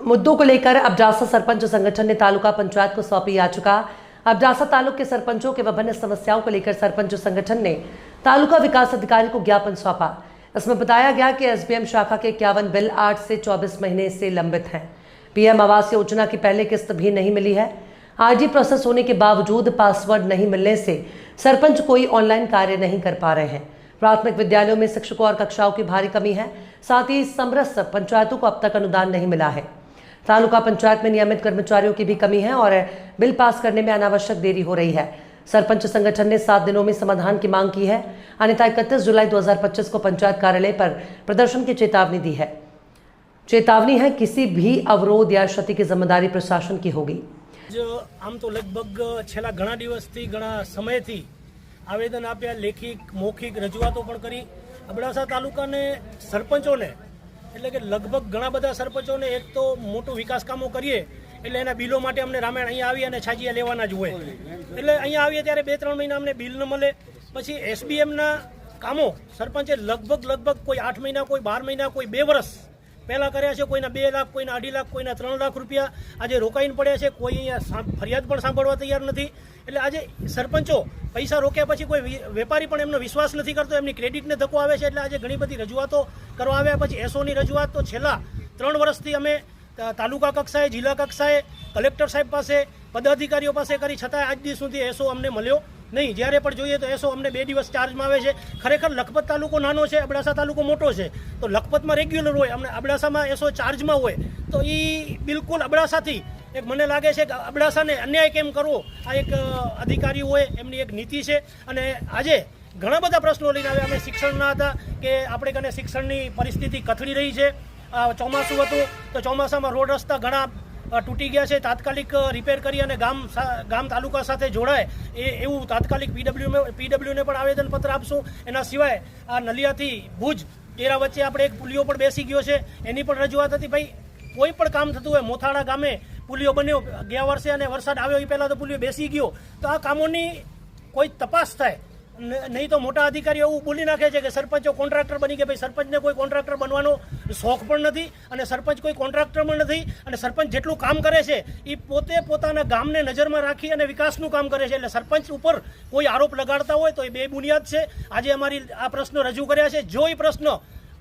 मुद्दों को लेकर अबजासा सरपंच संगठन ने तालुका पंचायत को सौंपी याचिका। अबजासा तालुक के सरपंचों के विभिन्न समस्याओं को लेकर सरपंच संगठन ने तालुका विकास अधिकारी को ज्ञापन सौंपा। इसमें बताया गया कि एसबीएम शाखा के इक्यावन बिल आठ से 24 महीने से लंबित हैं। पीएम आवास योजना की पहले किस्त भी नहीं मिली है। आरडी प्रोसेस होने के बावजूद पासवर्ड नहीं मिलने से सरपंच कोई ऑनलाइन कार्य नहीं कर पा रहे हैं। प्राथमिक विद्यालयों में शिक्षकों और कक्षाओं की भारी कमी है। साथ ही समरस पंचायतों को अब तक अनुदान नहीं मिला है। तालुका पंचायत में नियमित कर्मचारियों की भी कमी है और बिल पास करने में अनावश्यक देरी हो रही है सरपंच संगठन ने सात दिनों में समाधान की मांग की है अन्यथा इकतीस जुलाई 2025 को पंचायत कार्यालय पर प्रदर्शन की चेतावनी दी है चेतावनी है किसी भी अवरोध या क्षति की जिम्मेदारी प्रशासन की होगी જ આમ તો લગભગ છેલ્લા ઘણા દિવસથી ઘણા સમયથી આવેદન આપ્યા લેખિત મૌખિક રજૂઆતો પણ કરી અબડાસા તાલુકાને સરપંચોને એટલે કે લગભગ ઘણા બધા સરપંચોને એક તો મોટું વિકાસ કામો કરીએ, એટલે એના બિલો માટે અમને રામાયણ અહીંયા આવી અને છાજિયા લેવાના જ હોય. એટલે અહીંયા આવીએ ત્યારે બે ત્રણ મહિના અમને બિલ ન મળે. પછી એસબીએમના કામો, સરપંચે લગભગ લગભગ કોઈ આઠ મહિના, કોઈ બાર મહિના, કોઈ બે વર્ષ પહેલા કર્યા છે, કોઈના બે લાખ, કોઈના અઢી લાખ, કોઈના ત્રણ લાખ રૂપિયા. આજે રોકાઈને પડ્યા છે, કોઈ અહીંયા ફરિયાદ પણ સાંભળવા તૈયાર નથી. એટલે આજે સરપંચો પૈસા રોક્યા પછી કોઈ વેપારી પણ એમનો વિશ્વાસ નથી કરતો, એમની ક્રેડિટને ધક્કો આવે છે, એટલે આજે ઘણી બધી રજૂઆતો કરવા આવ્યા. પછી એસઓની રજૂઆત તો છેલ્લા ત્રણ વર્ષથી અમે તાલુકા કક્ષાએ, જિલ્લા કક્ષાએ કલેક્ટર સાહેબ પાસે, પદાધિકારીઓ પાસે કરી છતાં આજ દિવસ સુધી એસો અમને મળ્યો. નહીં, જ્યારે પણ જોઈએ તો એસો અમને બે દિવસ ચાર્જમાં આવે છે. ખરેખર લખપત તાલુકો નાનો છે, અબડાસા તાલુકો મોટો છે. તો લખપતમાં રેગ્યુલર હોય, અમને અબડાસામાં એસો ચાર્જમાં હોય, તો એ બિલકુલ અબડાસાથી. એક મને લાગે છે કે અબડાસાને અન્યાય કેમ કરવો? આ એક અધિકારી હોય, એમની એક નીતિ છે. અને આજે ઘણા બધા પ્રશ્નો લઈને આવ્યા. અમે શિક્ષણના હતા કે આપણે કને શિક્ષણની પરિસ્થિતિ કથળી રહી છે. ચોમાસું હતું, તો ચોમાસામાં રોડ રસ્તા ઘણા તૂટી ગયા છે, તાત્કાલિક રિપેર કરી અને ગામ ગામ તાલુકા સાથે જોડાય, એ એવું તાત્કાલિક પીડબ્લ્યુ પીડબ્લ્યુને પણ આવેદનપત્ર આપશું. એના સિવાય આ નલિયાથી ભુજ તેરા વચ્ચે આપણે એક પુલિયો પણ બેસી ગયો છે. એની પણ રજૂઆત હતી, ભાઈ, કોઈ પણ કામ થતું હોય, મોથાળા ગામે પુલિયો બન્યો, ગયા વર્ષે અને વરસાદ આવ્યો એ પહેલાં તો પુલિયો બેસી ગયો. તો આ કામોની કોઈ તપાસ થાય નહીં તો મોટા અધિકારીઓ એવું બોલી નાખે છે કે સરપંચો કોન્ટ્રાક્ટર બની ગયા. ભાઈ, સરપંચને કોઈ કોન્ટ્રાક્ટર બનવાનો શોખ પણ નથી અને સરપંચ કોઈ કોન્ટ્રાક્ટર પણ નથી અને સરપંચ જેટલું કામ કરે છે એ પોતે પોતાના ગામને નજરમાં રાખી અને વિકાસનું કામ કરે છે. એટલે સરપંચ ઉપર કોઈ આરોપ લગાડતા હોય તો એ બે બુનિયાદ છે. આજે અમારી આ પ્રશ્નો રજૂ કર્યા છે. જો એ પ્રશ્ન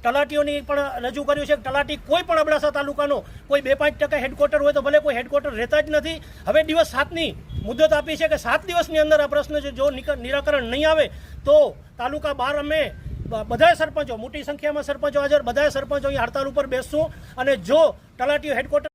તલાટીઓની પણ રજૂ કર્યું છે કે તલાટી કોઈ પણ અબડાસા તાલુકાનો કોઈ બે પાંચ ટકા હેડક્વાર્ટર હોય તો ભલે કોઈ હેડક્વાર્ટર રહેતા જ નથી. હવે દિવસ સાતની મુદત આપી છે કે સાત દિવસની અંદર આ પ્રશ્ન જો- નિરાકરણ નહીં આવે તો તાલુકા બાર અમે બધા સરપંચો, મોટી સંખ્યામાં સરપંચો હાજર, બધાય સરપંચો અહીં હડતાલ ઉપર બેસશું અને જો તલાટીઓ હેડક્વાર્ટર